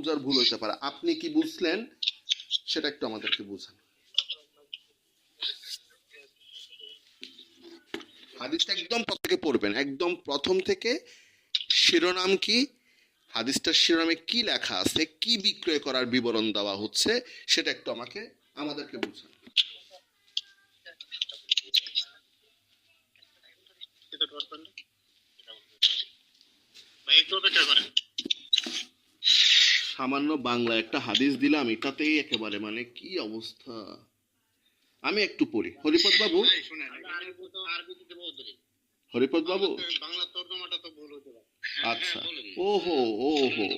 বুঝার ভুল হতে পারে। আপনি কি বুঝলেন? সেটা একটু আমাদেরকে বুঝান। হাদিসটা একদম প্রথম থেকে পড়বেন। একদম প্রথম থেকে শিরোনাম কি? হাদিসটার শিরোনামে কি লেখা আছে? কি বিক্রয় করার বিবরণ দেওয়া হচ্ছে? সেটা একটু আমাকে, আমাদেরকে বুঝান। সামান্য বাংলা একটা হাদিস দিলাম এটাতেই একেবারে মানে কি অবস্থা? আমি একটু পড়ি। হরিপদ বাবু? হরিপদ বাবু? হতে পারে। আচ্ছা। ওহো ওহো।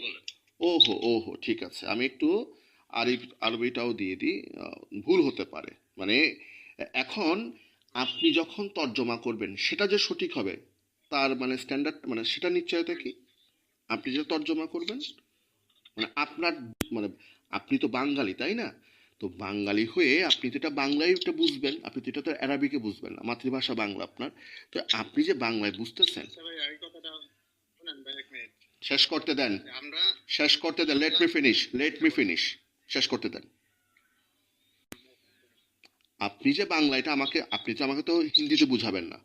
ওহো ওহো ঠিক আছে। আমি একটু আরবি আরবিটাও দিয়ে দিই। ভুল হতে পারে। মানে এখন আপনি যখন তর্জমা করবেন সেটা যে সঠিক হবে তার মানে স্ট্যান্ডার্ড মানে সেটা নিশ্চয়তা কি? আপনি যে তর্জমা করবেন মানে আপনার মানে আপনি তো বাঙালি তাই না? তো বাঙালি হয়ে আপনি তো এটা বাংলায় এটা বুঝবেন আপনি তো এটা তো অ্যারাবিকে বুঝবেন না মাতৃভাষা বাংলা আপনার। তো আপনি যে বাংলায় বুঝতেছেন। আচ্ছা শেষ করতে দেন। আমরা শেষ করতে দেন let me finish let me finish শেষ করতে দেন। আপনি যে বাংলা এটা আমাকে আপনি তো আমাকে তো হিন্দিতে বুঝাবেন না।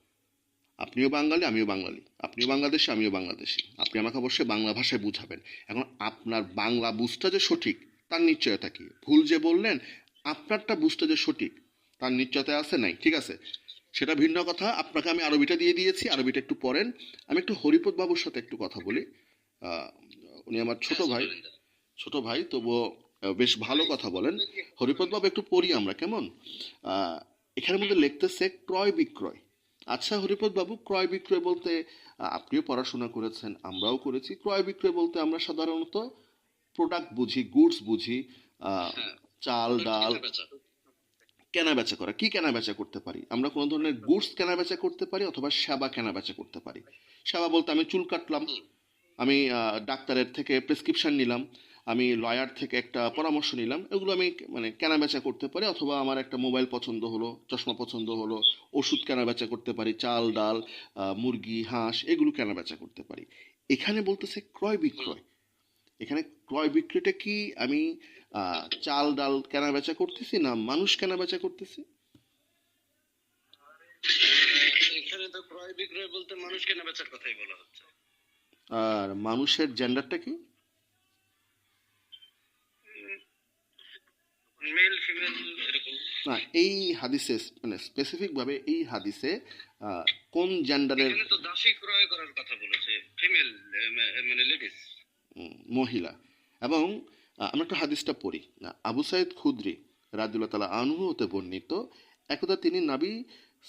আপনিও বাঙালি, আমিও বাঙালি। আপনিও বাংলাদেশি, আমিও বাংলাদেশি। আপনি আমাকে অবশ্যই বাংলা ভাষায় বুঝাবেন। এখন আপনার বাংলা বুঝটা যে সঠিক, তার নিশ্চয়তা কি? ভুল যে বললেন, আপনারটা বুঝটা যে সঠিক, তার নিশ্চয়তা আছে নাই, ঠিক আছে? সেটা ভিন্ন কথা। আপনাকে আমি আরবিটা দিয়ে দিয়েছি, আরবিটা একটু পড়েন। আমি একটু হরিপদ বাবুর সাথে একটু কথা বলি। উনি আমার ছোট ভাই ছোট ভাই, তবুও বেশ ভালো কথা বলেন। হরিপদ বাবু একটু পড়ি আমরা, কেমন? এখানের মধ্যে লিখতেছে ক্রয় বিক্রয়। আচ্ছা হরিপদ বাবু ক্রয় বিক্রয় বলতে আপনিও পড়াশোনা করেছেন আমরাও করেছি। ক্রয় বিক্রয় বলতে আমরা সাধারণত প্রোডাক্ট বুঝি গুডস বুঝি চাল ডাল কেনা বেচা করা কি কেনা বেচা করতে পারি? আমরা কোনো ধরনের গুডস কেনা বেচা করতে পারি অথবা সেবা কেনা বেচা করতে পারি? সেবা বলতে আমি চুল কাটলাম আমি ডাক্তারের থেকে প্রেসক্রিপশন নিলাম আমি লয়ার থেকে একটা পরামর্শ নিলাম। এগুলো আমি মানে কেনা বেচা করতে পারি অথবা আমার একটা মোবাইল পছন্দ হলো চশমা পছন্দ হলো ওষুধ কেনা বেচা করতে পারি চাল ডাল মুরগি হাঁস এগুলো কেনা বেচা করতে পারি। এখানে বলতেছে ক্রয় বিক্রয়। এখানে ক্রয় বিক্রয়টা কি? আমি চাল ডাল কেনা বেচা করতেছি না মানুষ কেনা বেচা করতেছি? এখানে তো ক্রয় বিক্রয় বলতে মানুষ কেনা বেচার কথাই বলা হচ্ছে। আর মানুষের জেন্ডারটা কি? মেল ফিমেল এরকম। না এই হাদিসে মানে স্পেসিফিক ভাবে এই হাদিসে কোন জেন্ডারের তো দাসী ক্রয় করার কথা বলেছে ফিমেল মানে লেডিস মহিলা। এবং আমরা একটা হাদিসটা পড়ি। আবু সাইদ খুদ্রি রাজুল্লাহ তালা আনহু হতে বর্ণিত একদা তিনি নাবি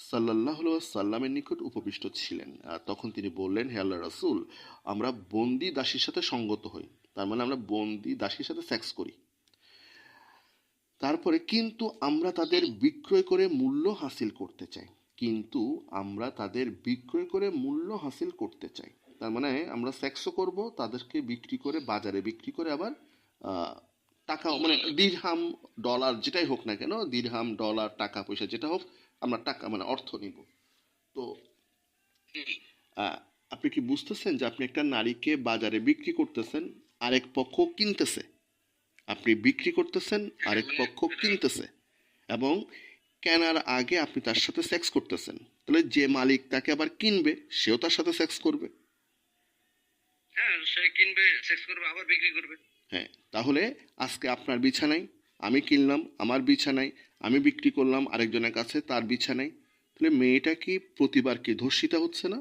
সাল্লাহ সাল্লামের নিকট উপবিষ্ট ছিলেন। আর তখন তিনি বললেন হে আল্লাহ রাসুল আমরা বন্দি দাসীর সাথে সঙ্গত হই। তার মানে আমরা বন্দি দাসীর সাথে সেক্স করি। তারপরে কিন্তু আমরা তাদের বিক্রয় করে মূল্য হাসিল করতে চাই। কিন্তু আমরা তাদের বিক্রয় করে মূল্য হাসিল করতে চাই। তার মানে আমরা সেক্সও করব, তাদেরকে বিক্রি করে, বাজারে বিক্রি করে আবার টাকা মানে দিরহাম ডলার যেটাই হোক না কেন দিরহাম ডলার টাকা, পয়সা যেটা হোক, আমরা টাকা মানে অর্থ নিব। তো আপনি কি বুঝতেছেন যে আপনি একটা নারীকে বাজারে বিক্রি করতেছেন, আরেক পক্ষ কিনতেছে? আপনি বিক্রি করতেছেন আরেক পক্ষ কিনতেছে এবং কেনার আগে আপনি তার সাথে সেক্স করতেছেন। তাহলে যে মালিক তাকে আবার কিনবে সেও তার সাথে সেক্স করবে। হ্যাঁ সে কিনবে সেক্স করবে আবার বিক্রি করবে। হ্যাঁ তাহলে আজকে আপনার বিছানায় আমি কিনলাম আমার বিছানায় আমি বিক্রি করলাম আরেকজনের কাছে তার বিছানায়। তাহলে মেয়েটা কি প্রতিবার কি ধর্ষিতা হচ্ছে না?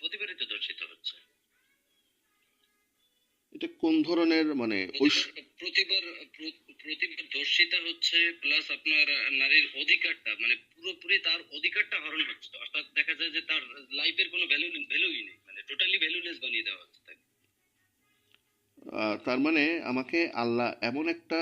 প্রতিবারই তো হচ্ছে। এটা কোন ধরনের মানে প্রতিবার প্রতিবার দর্শিতা হচ্ছে প্লাস আপনার নারীর অধিকারটা মানে পুরোপুরি তার অধিকারটা হরণ হচ্ছে অর্থাৎ দেখা যায় যে তার লাইফের কোনো ভ্যালু ভ্যালুই নেই মানে টোটালি ভ্যালুলেস বানিয়ে দেওয়া হচ্ছে তাকে। তার মানে আমাকে আল্লাহ এমন একটা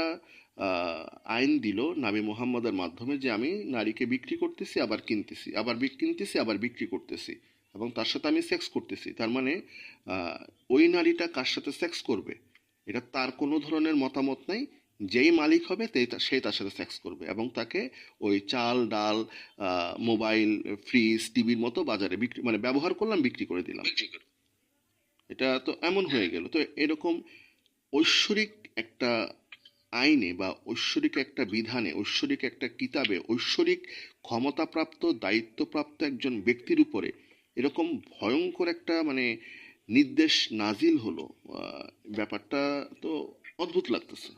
আহ, আইন দিল নাবি মোহাম্মদের মাধ্যমে যে আমি নারীকে বিক্রি করতেছি আবার কিনতেছি আবার কিনতেছি আবার বিক্রি করতেছি। এবং তার সাথে আমি সেক্স করতেছি। তার মানে ওই নারীটা কার সাথে সেক্স করবে? এটা তার কোনো ধরনের মতামত নাই। যেই মালিক হবে সে তার সাথে সেক্স করবে এবং তাকে ওই চাল ডাল মোবাইল ফ্রিজ টিভির মতো বাজারে বিক্রি মানে ব্যবহার করলাম বিক্রি করে দিলাম। এটা তো এমন হয়ে গেল। তো এরকম ঐশ্বরিক একটা আইনে বা ঐশ্বরিক একটা বিধানে ঐশ্বরিক একটা কিতাবে ঐশ্বরিক ক্ষমতাপ্রাপ্ত দায়িত্বপ্রাপ্ত একজন ব্যক্তির উপরে এরকম ভয়ঙ্কর একটা মানে নির্দেশ নাজিল হলো ব্যাপারটা তো অদ্ভুত লাগতেছে।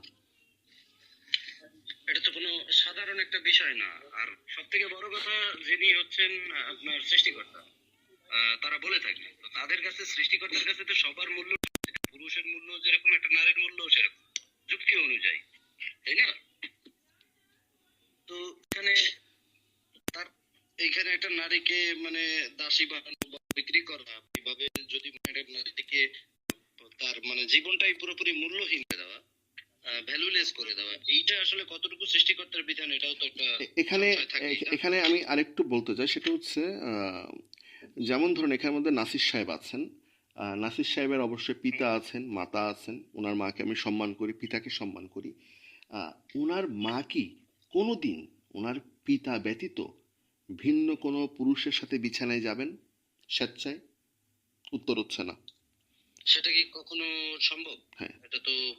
এটা তো কোনো সাধারণ একটা বিষয় না। আর সব থেকে বড় কথা, যিনি হচ্ছেন আপনার সৃষ্টিকর্তা তারা বলে থাকে। তো তাদের কাছে, সৃষ্টিকর্তার কাছে তো সবার মূল্য, পুরুষের মূল্য যেরকম, একটা নারীর মূল্য সেরকম। যুক্তি অনুযায়ী, তাই না তো এখানে তার এইখানে একটা নারীকে মানে দাসী বানানো বা বিক্রি করা এইভাবে যদি মানে একটা নারীকে তার মানে জীবনটাই পুরোপুরি মূল্যহীন করে দেওয়া ভ্যালুলেস করে দেওয়া এইটা আসলে কতটুকু সৃষ্টিকর্তার বিধান এটাও তো একটা এখানে? এখানে আমি আরেকটু বলতে চাই সেটা হচ্ছে যেমন ধরুন এখানের মধ্যে নাসির সাহেব আছেন নাসির সাহেবের অবশ্যই পিতা আছেন মাতা আছেন ওনার মাকে আমি সম্মান করি পিতাকে সম্মান করি ওনার মা কি কোনোদিন ওনার পিতা ব্যতীত ভিন্ন কোনো পুরুষের সাথে বিছানায় যাবেন? স্বেচ্ছায়? উত্তর হচ্ছে না। সেটা কি কখনো সম্ভব? হ্যাঁ। এটা তো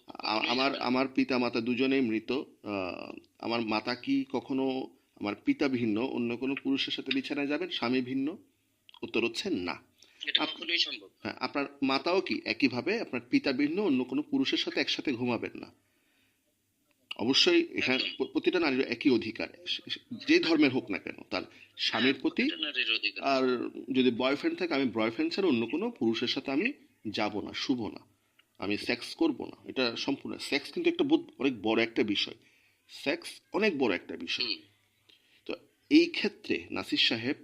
আমার আমার পিতা মাতা দুজনেই মৃত। আমার মাতা কি কখনো আমার পিতা ভিন্ন অন্য কোনো পুরুষের সাথে বিছানায় যাবেন? স্বামী ভিন্ন? উত্তর হচ্ছে না। হ্যাঁ আপনার মাতাও কি একইভাবে? আপনার পিতা ভিন্ন অন্য কোনো পুরুষের সাথে একসাথে ঘুমাবেন না। অবশ্যই এখানে প্রতিটা নারীর একই অধিকার। যে ধর্মের হোক না কেন তার স্বামীর প্রতি আর যদি বয়ফ্রেন্ড থাকে আমি বয়ফ্রেন্ড ছাড়া অন্য কোনো পুরুষের সাথে আমি যাব না শুভ না। আমি সেক্স করব না। এটা সম্পূর্ণ সেক্স কিন্তু একটা বহুত অনেক বড় একটা বিষয়। সেক্স অনেক বড় একটা বিষয়। তো এই ক্ষেত্রে নাসির সাহেব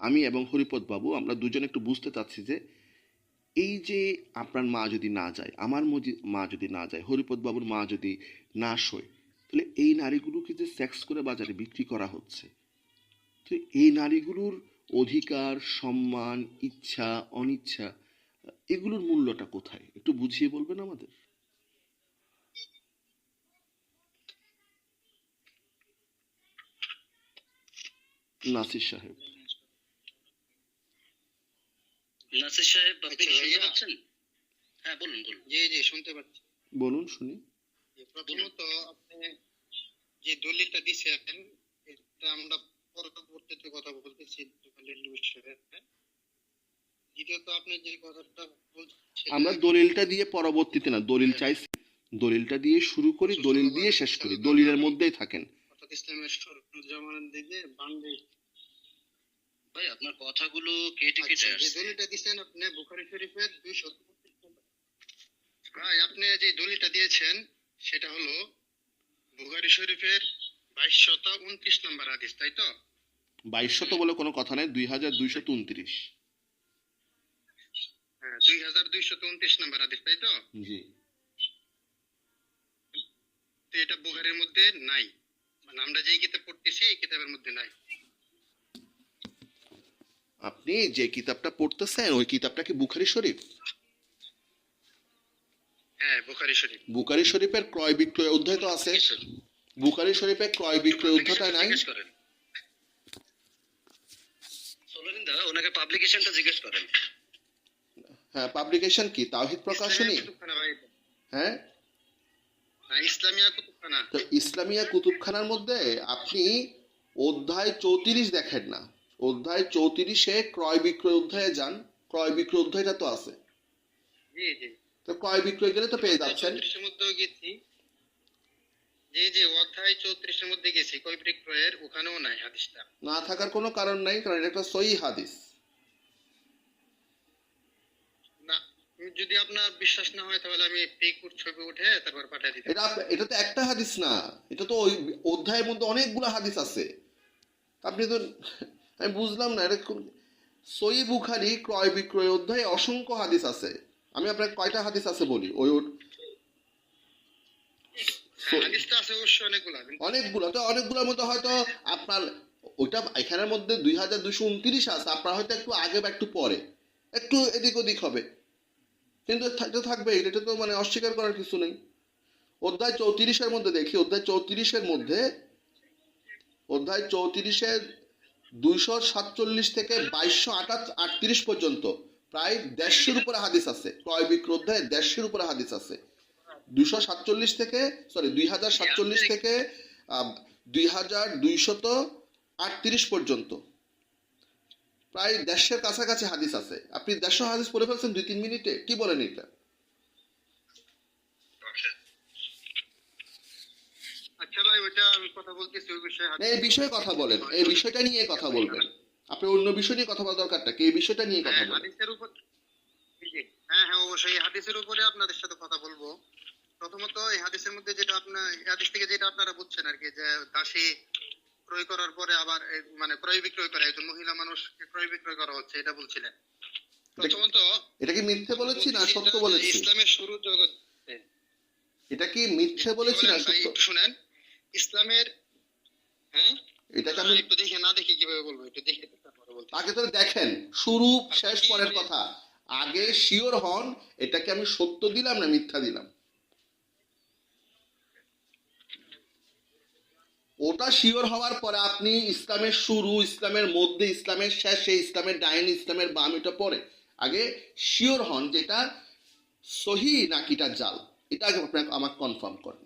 আমি এবং হরিপদ বাবু আমরা দুজনে একটু বুঝতে চাচ্ছি যে এই যে আপনার মা যদি না যায়, আমার মা যদি না যায়, হরিপদ বাবুর মা যদি না শোয়, তাহলে এই নারীগুলোকে যে সেক্স করে বাজারে বিক্রি করা হচ্ছে, তো এই নারীগুলোর অধিকার, সম্মান, ইচ্ছা, অনিচ্ছা, এগুলোর মূল্যটা কোথায়? একটু বুঝিয়ে বলবেন আমাদের। নাসির সাহেব। নাসির সাহেব আপনি আচ্ছা, কি শুনতে পাচ্ছেন? হ্যাঁ বলুন বলুন। জি জি শুনতে পাচ্ছি। বলুন শুনি। প্রথমত আপনি যে দলিলটা দিছেন এটা আমরা পরবর্তীতে কথা বলতেছি দলিল বিষয়ে। দ্বিতীয়ত আপনি যে কথাটা বলছেন আমরা দলিলটা দিয়ে পরবর্তীতে না দলিল চাইছি। দলিলটা দিয়ে শুরু করি দলিল দিয়ে শেষ করি। দলিলের মধ্যেই থাকেন। অর্থাৎ ইসলামের সরঞ্জামানের দিকে ভাই আপনার কথাগুলো কেটে কেটে আচ্ছা, যে আসছে। দলিলটা দিছেন আপনি বুখারী শরীফের ভাই আপনি যে দলিলটা দিয়েছেন সেটা হলো বুখারী শরীফের বাইশশত উনত্রিশ নম্বর হাদিস তাই তো? বাইশশত বলে কোনো কথা নেই দুই হাজার হ্যাঁ দুই হাজার দুইশত উনত্রিশ নম্বর হাদিস তাই তো? জি। এটা বুখারের মধ্যে নাই। মানে আমরা যেই কিতাব পড়তেছি এই কিতাবের মধ্যে নাই। আপনি যে কিতাবটা পড়তেছেন ওই কিতাবটা কি বুখারি শরীফ? হ্যাঁ বুখারী শরীফ। বুখারি শরীফের ক্রয় বিক্রয় অধ্যায় তো আছে। বুখারি শরীফের ক্রয় বিক্রয় অধ্যায়টা নাই? ওনাকে পাবলিকেশনটা জিজ্ঞেস করেন। হ্যাঁ পাবলিকেশন কি? তাওহিদ প্রকাশনী? হ্যাঁ? হ্যাঁ, ইসলামিয়া কুতুবখানা। তো ইসলামিয়া কুতুবখানার মধ্যে আপনি অধ্যায় চৌত্রিশ দেখেন না। অধ্যায় চৌত্রিশে ক্রয় বিক্রয় অধ্যায়ে যান। ক্রয় বিক্রয় অধ্যায়টা তো আছে। জি জি। তো ক্রয় বিক্রয় গেলে তো পেয়ে যাচ্ছেন। গেছি। জি জি অধ্যায় চৌত্রিশের মধ্যে গেছি। কয় বিক্রয়ের ওখানেও নাই হাদিসটা। না থাকার কোনো কারণ নাই কারণ এটা একটা সহি হাদিস। না যদি আপনার বিশ্বাস না হয় তাহলে আমি ছবি উঠে তারপর পাঠিয়ে দিতে এটা এটা তো একটা হাদিস না। এটা তো ওই অধ্যায়ের মধ্যে অনেকগুলো হাদিস আছে। আপনি তো আমি বুঝলাম না এটা কোন সই বুখারি ক্রয় বিক্রয় অধ্যায়ে অসংখ্য হাদিস আছে। আমি আপনাকে কয়টা হাদিস আছে বলি? ওই হ্যাঁ, অনেকগুলা তো অনেকগুলোর মধ্যে হয়তো আপনার ওইটা এখানের মধ্যে দুই হাজার দুইশো উনত্রিশ আছে আপনার হয়তো একটু আগে বা একটু পরে। একটু এদিক ওদিক হবে। কিন্তু থাকতে থাকবে এটা তো মানে অস্বীকার করার কিছু নেই। অধ্যায় চৌত্রিশের মধ্যে দেখি অধ্যায় চৌত্রিশের মধ্যে অধ্যায় চৌত্রিশের দুইশো সাতচল্লিশ থেকে বাইশশো আঠাশ আটত্রিশ পর্যন্ত। প্রায় দেড়শোর উপরে হাদিস আছে। ক্রয় বিক্রয় দেড়শোর উপরে হাদিস আছে। দুইশো সাতচল্লিশ থেকে সরি দুই হাজার সাতচল্লিশ থেকে দুই হাজার দুইশত আটত্রিশ পর্যন্ত। প্রায় দেড়শের কাছাকাছি হাদিস আছে। আপনি দেড়শো হাদিস পড়ে ফেলছেন দুই তিন মিনিটে? কি বলেন এটা আচ্ছা ভাই ওইটা আমি কথা বলতেছি ওই বিষয়ে না, এই বিষয়ে কথা বলেন। এই বিষয়টা নিয়ে কথা বলবেন। আপনি অন্য বিষয় নিয়ে কথা বলা দরকারটা কি? এই বিষয়টা নিয়ে কথা হ্যাঁ বলেন। হ্যাঁ হ্যাঁ অবশ্যই। হাদিসের উপরে আপনাদের সাথে কথা বলব। প্রথমত এই হাদিসের মধ্যে যেটা আপনার হাদিস থেকে যেটা আপনারা বুঝছেন আর কি যে দাসী ক্রয় করার পরে আবার মানে ক্রয় বিক্রয় করা একজন মহিলা মানুষকে ক্রয় বিক্রয় করা হচ্ছে এটা বলছিলেন। প্রথমত এটা কি মিথ্যে বলেছি না সত্য বলেছি? ইসলামের শুরু জগৎ এটা কি মিথ্যে বলেছি না সত্য? শুনেন। ইসলামের হ্যাঁ? এটাকে আমি একটু দেখে না দেখে কীভাবে বলব একটু দেখে আগে তো দেখেন শুরু শেষ পরের কথা। আগে শিওর হন এটাকে আমি সত্য দিলাম না মিথ্যা দিলাম? ওটা শিওর হওয়ার পরে আপনি ইসলামের শুরু ইসলামের মধ্যে ইসলামের শেষে ইসলামের ডাইন ইসলামের বাম এটা পরে। আগে শিওর হন যে এটা সহি নাকিটা জাল? এটা আগে আপনাকে আমাকে কনফার্ম করেন।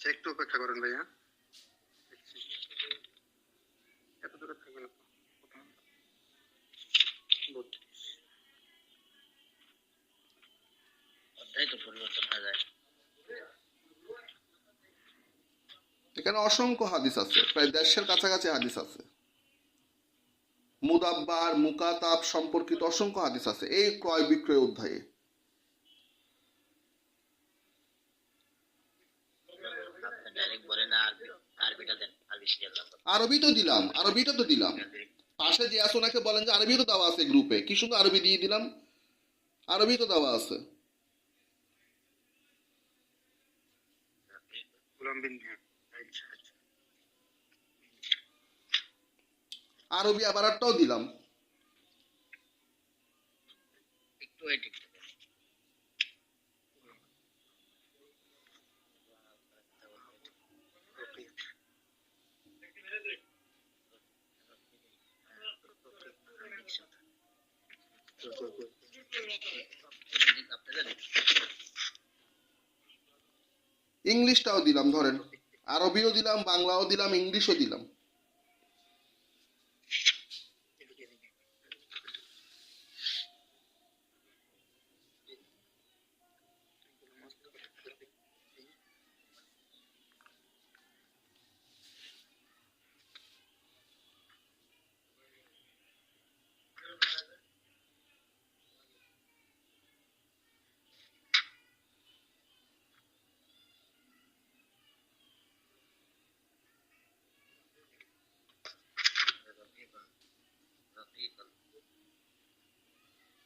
আচ্ছা একটু অপেক্ষা করেন ভাইয়া। এত দূরে থাকবেন এখানে অসংখ্য হাদিস আছে প্রায় দেড়শের কাছাকাছি হাদিস আছে। মুদাব্বার মুকাতাব সম্পর্কিত অসংখ্য হাদিস আছে এই ক্রয় বিক্রয় অধ্যায়ে আপনি ডাইরেক্ট বলেন আরবি আরবিটা দেন আরবি তো দিলাম আরবিটা তো দিলাম। পাশে যে আছে ওনাকে বলেন যে আরবি তো দেওয়া আছে গ্রুপে কি সুন্দর আরবি দিয়ে দিলাম? আরবি তো দেওয়া আছে। আরবি আবার একটাও দিলাম। একটু ইংলিশটাও দিলাম ধরেন। আরবিও দিলাম বাংলাও দিলাম ইংলিশও দিলাম। رفيقا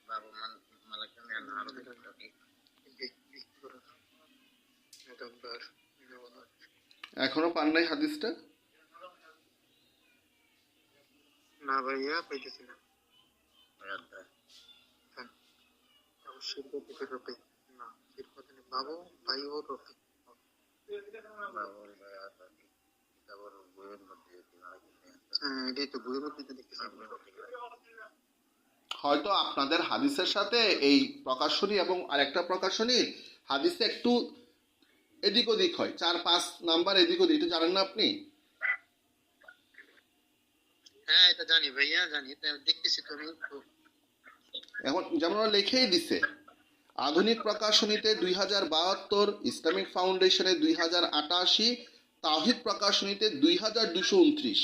باب من ملك من عرض رفيق মুদাব্বার, নওয়াজ। এখনো পান নাই হাদিসটা না ভাইয়া পাইতেছি না ويرضى হ্যাঁ অবশ্যই রফিকের রফিক না শিরপতি বাবু ভাই ও রফিক باب البياض رفيق كتاب البيوت مدية হ্যাঁ এটাই তো বইয়ের মধ্যে তো দেখতেছি হয়তো আপনাদের হাদিসের সাথে এই প্রকাশনী এবং আরেকটা প্রকাশনী হাদিসে একটু এদিক ওদিক হয়। চার পাঁচ নাম্বার এদিক ওদিক এটা জানেন না আপনি? হ্যাঁ এটা জানি ভাইয়া জানি। দেখতেছি এখন যেমন লিখেই দিছে আধুনিক প্রকাশনীতে দুই হাজার বাহাত্তর ইসলামিক ফাউন্ডেশনে দুই হাজার আটাশি তাহিদ প্রকাশনীতে দুই হাজার দুশো উনত্রিশ।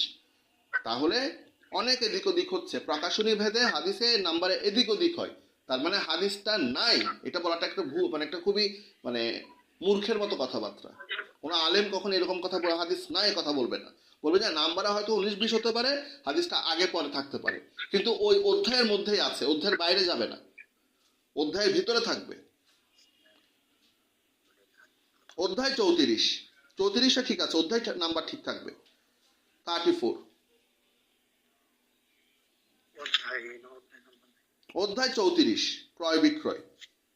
তাহলে অনেক এদিক ওদিক হচ্ছে। প্রকাশনী ভেদে হাদিসে নাম্বারে এদিক ওদিক হয়। তার মানে হাদিসটা নাই। এটা বলাটা একটা ভুল মানে একটা খুবই মানে মূর্খের মতো কথাবার্তা। কোনো আলেম কখন এরকম কথা বলে, হাদিস নাই, কথা বলবে না। বলবে যে নাম্বারে হয়তো উনিশ, বিশ হতে পারে, হাদিসটা আগে, পরে থাকতে পারে। কিন্তু ওই অধ্যায়ের মধ্যেই আছে, অধ্যায়ের বাইরে যাবে না। অধ্যায়ের ভিতরে থাকবে। অধ্যায় চৌত্রিশ। চৌত্রিশটা ঠিক আছে, অধ্যায় নাম্বার ঠিক থাকবে। থার্টি ফোর অধ্যায় না অধ্যায় নাম্বার নাই। অধ্যায় চৌত্রিশ ক্রয় বিক্রয়